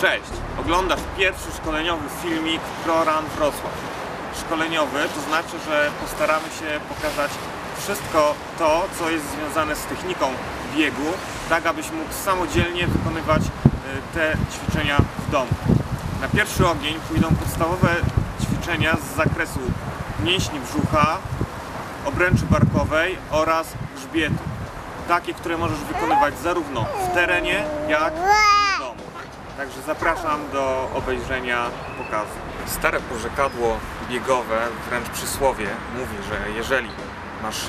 Cześć! Oglądasz pierwszy szkoleniowy filmik ProRun Wrocław. Szkoleniowy to znaczy, że postaramy się pokazać wszystko to, co jest związane z techniką biegu, tak abyś mógł samodzielnie wykonywać y, te ćwiczenia w domu. Na pierwszy ogień pójdą podstawowe ćwiczenia z zakresu mięśni brzucha, obręczy barkowej oraz grzbietu. Takie, które możesz wykonywać zarówno w terenie, jak i. Także zapraszam do obejrzenia pokazu. Stare porzekadło biegowe, wręcz przysłowie, mówi, że jeżeli masz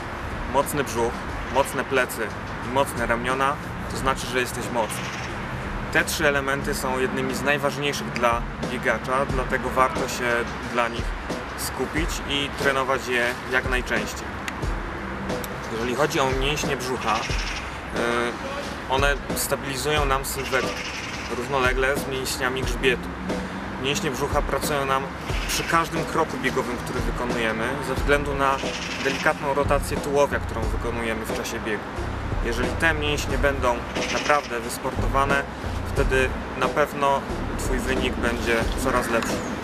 mocny brzuch, mocne plecy i mocne ramiona, to znaczy, że jesteś mocny. Te trzy elementy są jednymi z najważniejszych dla biegacza, dlatego warto się dla nich skupić i trenować je jak najczęściej. Jeżeli chodzi o mięśnie brzucha, y, one stabilizują nam sylwetkę równolegle z mięśniami grzbietu. Mięśnie brzucha pracują nam przy każdym kroku biegowym, który wykonujemy, ze względu na delikatną rotację tułowia, którą wykonujemy w czasie biegu. Jeżeli te mięśnie będą naprawdę wysportowane, wtedy na pewno Twój wynik będzie coraz lepszy.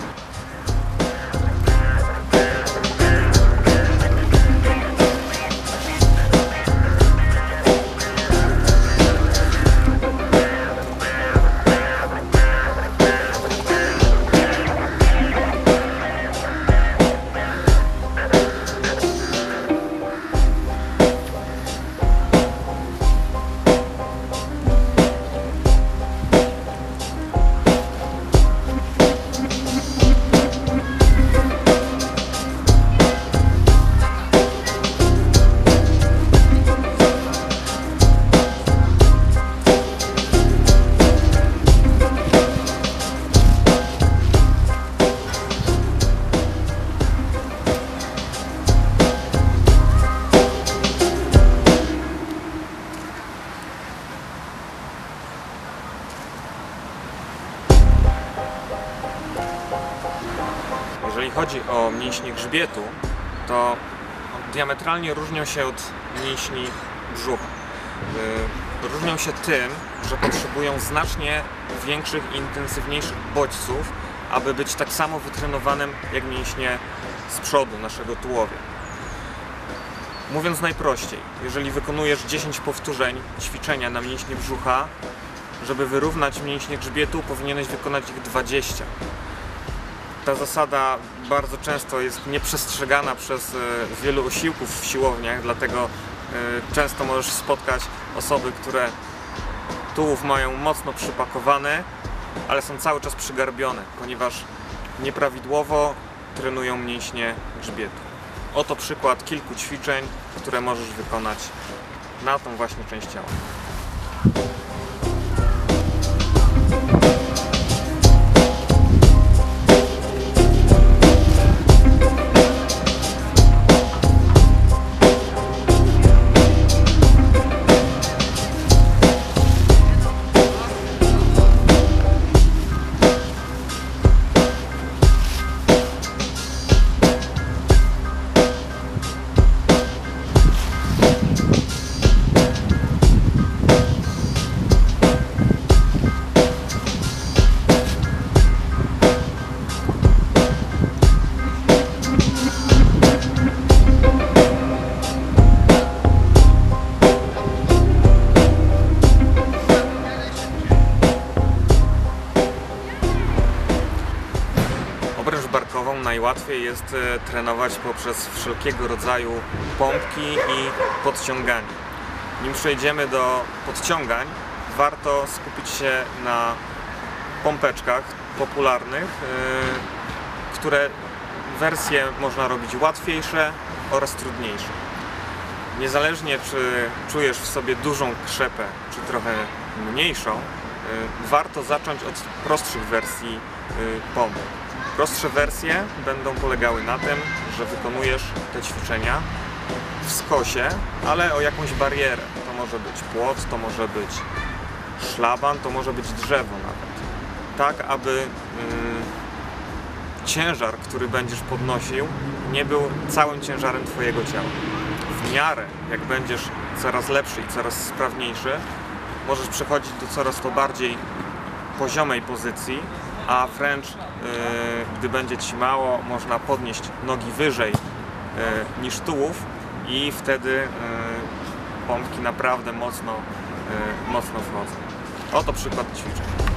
Jeżeli chodzi o mięśnie grzbietu, to diametralnie różnią się od mięśni brzucha. Yy, Różnią się tym, że potrzebują znacznie większych i intensywniejszych bodźców, aby być tak samo wytrenowanym jak mięśnie z przodu naszego tułowia. Mówiąc najprościej, jeżeli wykonujesz 10 powtórzeń ćwiczenia na mięśnie brzucha, żeby wyrównać mięśnie grzbietu, powinieneś wykonać ich 20 ta zasada bardzo często jest nieprzestrzegana przez e, wielu osiłków w siłowniach, dlatego e, często możesz spotkać osoby, które tułów mają mocno przypakowany, ale są cały czas przygarbione, ponieważ nieprawidłowo trenują mięśnie grzbietu. Oto przykład kilku ćwiczeń, które możesz wykonać na tą właśnie część ciała. Najłatwiej jest e, trenować poprzez wszelkiego rodzaju pompki i podciąganie. Nim przejdziemy do podciągań, warto skupić się na pompeczkach popularnych, e, które wersje można robić łatwiejsze oraz trudniejsze. Niezależnie czy czujesz w sobie dużą krzepę, czy trochę mniejszą, y, warto zacząć od prostszych wersji y, pomp. Prostsze wersje będą polegały na tym, że wykonujesz te ćwiczenia w skosie, ale o jakąś barierę. To może być płot, to może być szlaban, to może być drzewo nawet. Tak, aby y, ciężar, który będziesz podnosił, nie był całym ciężarem Twojego ciała. W miarę, jak będziesz coraz lepszy i coraz sprawniejszy, możesz przechodzić do coraz to bardziej poziomej pozycji, a French, y, gdy będzie Ci mało, można podnieść nogi wyżej y, niż tułów i wtedy y, pompki naprawdę mocno, mocno wchodzą. Oto przykład ćwiczeń.